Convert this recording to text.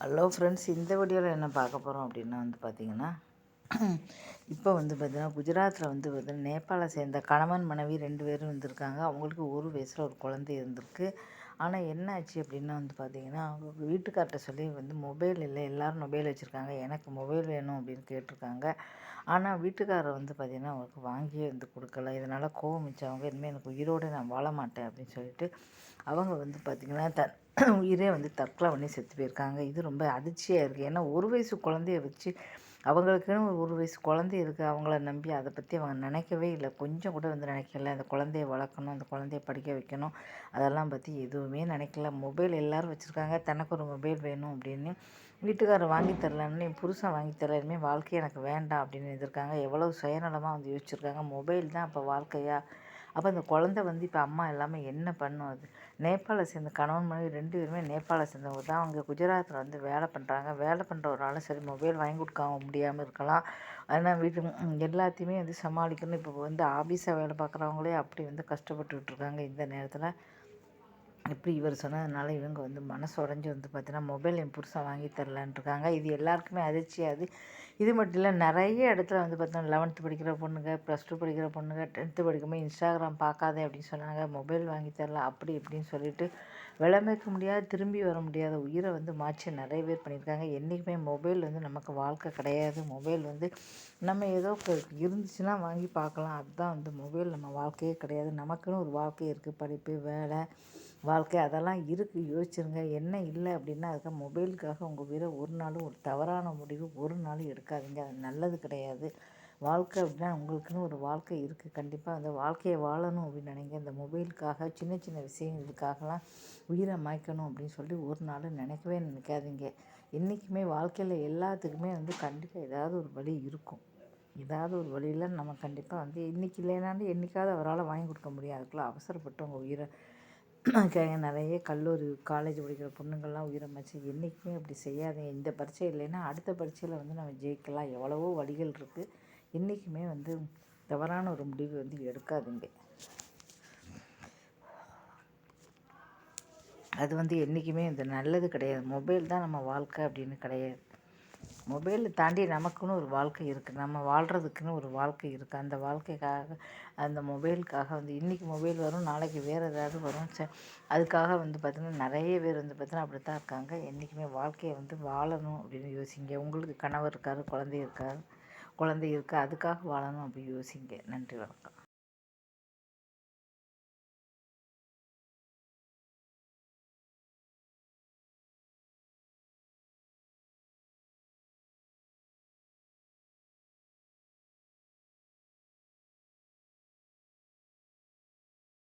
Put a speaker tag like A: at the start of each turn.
A: Hello friends இந்த வீடியோவில் என்ன பார்க்க போகிறோம் அப்படின்னா வந்து பார்த்திங்கன்னா இப்போ வந்து பார்த்திங்கன்னா குஜராத்தில் வந்து பார்த்திங்கன்னா நேபாளை சேர்ந்த கணவன் மனைவி ரெண்டு பேரும் வந்திருக்காங்க அவங்களுக்கு ஒரு வயசில் ஒரு குழந்தை இருந்திருக்கு. ஆனால் என்ன ஆச்சு அப்படின்னா வந்து பார்த்திங்கன்னா அவங்க வீட்டுக்கார்ட்ட சொல்லி வந்து மொபைல் இல்லை எல்லோரும் மொபைல் வச்சுருக்காங்க எனக்கு மொபைல் வேணும் அப்படின்னு கேட்டிருக்காங்க. ஆனால் வீட்டுக்காரர் வந்து பார்த்திங்கன்னா அவங்களுக்கு வாங்கியே வந்து கொடுக்கல. இதனால் கோவம் வச்சவங்க இனிமேல் எனக்கு உயிரோடு நான் வாழ மாட்டேன் அப்படின்னு சொல்லிட்டு அவங்க வந்து பார்த்திங்கன்னா த உயிரே வந்து தற்கொலை பண்ணி செத்து போயிருக்காங்க. இது ரொம்ப அதிர்ச்சியாக இருக்குது ஏன்னா ஒரு வயசு குழந்தைய வச்சு அவங்களுக்குன்னு ஒரு வயசு குழந்தை இருக்குது அவங்கள நம்பி அதை பற்றி அவங்க நினைக்கவே இல்லை. கொஞ்சம் கூட வந்து நினைக்கல. அந்த குழந்தைய வளர்க்கணும் அந்த குழந்தைய படிக்க வைக்கணும் அதெல்லாம் பற்றி எதுவுமே நினைக்கல. மொபைல் எல்லோரும் வச்சுருக்காங்க. தனக்கு ஒரு மொபைல் வேணும் அப்படின்னு. வீட்டுக்காரர் வாங்கி தரலன்னு என் புருஷன் வாங்கி தரல வாழ்க்கை எனக்கு வேண்டாம் அப்படின்னு இருந்திருக்காங்க எவ்வளோ சுயநலமாக வந்து யோசிச்சிருக்காங்க. மொபைல் தான் இப்போ வாழ்க்கையாக அப்போ அந்த குழந்த வந்து இப்போ அம்மா இல்லாமல் என்ன பண்ணும் அது? நேபாளை சேர்ந்த கணவன் மனைவி ரெண்டு பேருமே நேபாளை சேர்ந்தவங்க தான். அவங்க குஜராத்தில் வந்து வேலை பண்ணுறாங்க வேலை பண்ணுறவரால சரி மொபைல் வாங்கி கொடுக்காம முடியாமல் இருக்கலாம். ஆனால் வீட்டு எல்லாத்தையுமே வந்து சமாளிக்கணும். இப்போ வந்து ஆஃபீஸாக வேலை பார்க்குறவங்களே அப்படி வந்து கஷ்டப்பட்டுக்கிட்டு இருக்காங்க இந்த நேரத்தில். இப்படி இவர் சொன்னதுனால இவங்க வந்து மனசு உடஞ்சி வந்து பார்த்தீங்கன்னா மொபைல் என் புருஷன் வாங்கி தரலான் இருக்காங்க இது எல்லாருக்குமே அதிர்ச்சியாது இது மட்டும் இல்லை நிறைய இடத்துல வந்து பார்த்தோன்னா லெவன்த்து படிக்கிற பொண்ணுங்க ப்ளஸ் டூ படிக்கிற பொண்ணுங்க டென்த்து படிக்கும்போது இன்ஸ்டாகிராம் பார்க்காதே அப்படின்னு சொன்னாங்க. மொபைல் வாங்கி தரல அப்படி இப்படின்னு சொல்லிட்டு விளம்பிக்க முடியாது திரும்பி வர முடியாத உயிரை வந்து மாற்றி நிறைய பேர் பண்ணியிருக்காங்க. என்றைக்குமே மொபைல் வந்து நமக்கு வாழ்க்கை கிடையாது. மொபைல் வந்து நம்ம ஏதோ இருந்துச்சுன்னா வாங்கி பார்க்கலாம். அதுதான் வந்து மொபைல் நம்ம வாழ்க்கையே கிடையாது. நமக்குன்னு ஒரு வாழ்க்கை இருக்குது படிப்பு வேலை வாழ்க்கை அதெல்லாம் இருக்குது யோசிச்சுருங்க. என்ன இல்லை அப்படின்னா அதுக்காக மொபைலுக்காக உங்கள் உயிரை ஒரு நாளும் ஒரு தவறான முடிவு ஒரு நாளும் எடுக்காதீங்க. அது நல்லது கிடையாது. வாழ்க்கை அப்படின்னா உங்களுக்குன்னு ஒரு வாழ்க்கை இருக்குது கண்டிப்பாக அந்த வாழ்க்கையை வாழணும் அப்படின்னு நினைங்க. இந்த மொபைலுக்காக சின்ன சின்ன விஷயங்களுக்காகலாம் உயிரை மாய்க்கணும் அப்படின்னு சொல்லி ஒரு நாள் நினைக்கவே நினைக்காதீங்க. என்றைக்குமே வாழ்க்கையில் எல்லாத்துக்குமே வந்து கண்டிப்பாக ஏதாவது ஒரு வழி இருக்கும். ஏதாவது ஒரு வழியில் நம்ம கண்டிப்பாக வந்து இன்றைக்கி இல்லைனாலும் என்றைக்காவது அவரால் வாங்கி கொடுக்க முடியும் அதுக்குள்ளே அவசரப்பட்டு உங்கள் உயிரை நிறைய கல்லூரி காலேஜ் படிக்கிற பொண்ணுங்கள்லாம் உயிரை என்றைக்குமே அப்படி செய்யாதீங்க. இந்த பரீட்சை இல்லைன்னா அடுத்த பரீட்சையில் வந்து நம்ம ஜெயிக்கலாம். எவ்வளவோ வழிகள் இருக்குது என்றைக்குமே வந்து தவறான ஒரு முடிவு வந்து எடுக்காதீங்க. அது வந்து என்றைக்குமே இந்த நல்லது கிடையாது. மொபைல் தான் நம்ம வாழ்க்கை அப்படின்னு கிடையாது. மொபைலை தாண்டி நமக்குன்னு ஒரு வாழ்க்கை இருக்குது நம்ம வாழ்கிறதுக்குன்னு ஒரு வாழ்க்கை இருக்குது அந்த வாழ்க்கைக்காக அந்த மொபைலுக்காக வந்து இன்றைக்கி மொபைல் வரும் நாளைக்கு வேறு ஏதாவது வரும். ச அதுக்காக வந்து பார்த்திங்கன்னா நிறைய பேர் வந்து பார்த்திங்கன்னா அப்படி தான் இருக்காங்க. என்றைக்குமே வாழ்க்கையை வந்து வாழணும் அப்படின்னு யோசிங்க. உங்களுக்கு கணவர் இருக்கார் குழந்தை இருக்கார் குழந்தை இருக்குது அதுக்காக வாழணும் அப்படின்னு யோசிங்க. நன்றி வணக்கம்.